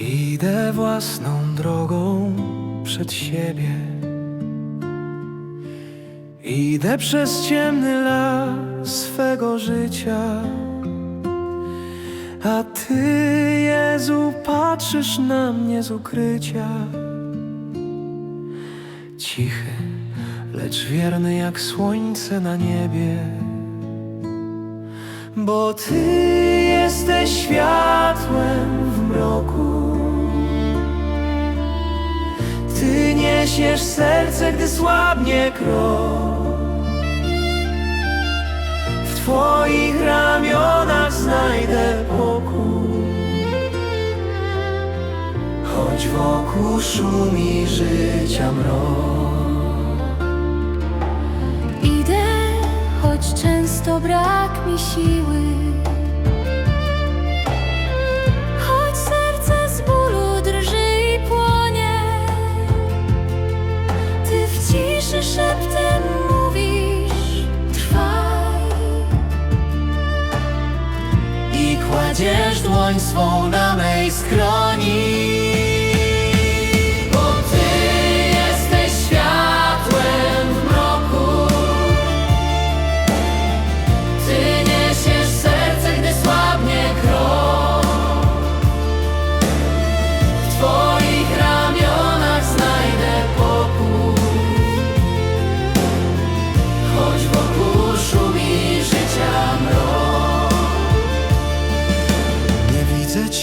Idę własną drogą przed siebie. Idę przez ciemny las swego życia. A Ty, Jezu, patrzysz na mnie z ukrycia. Cichy, lecz wierny jak słońce na niebie. Bo Ty jesteś światłem w mroku. Ty niesiesz serce, gdy słabnie krok. W Twoich ramionach znajdę pokój. Choć wokół szumi życia mrok. Idę, choć często brak mi siły. Kładziesz dłoń swą na mej skroni.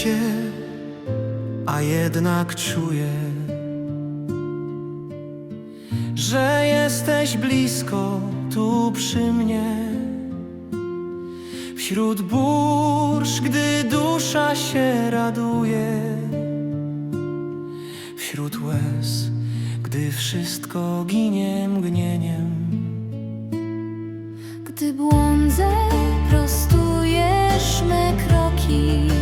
Cię, a jednak czuję, że jesteś blisko tu przy mnie. Wśród burz, gdy dusza się raduje, wśród łez, gdy wszystko ginie mgnieniem. Gdy błądzę, prostujesz me kroki.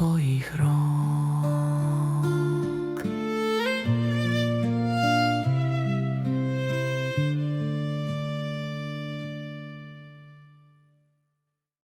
Twoich rąk.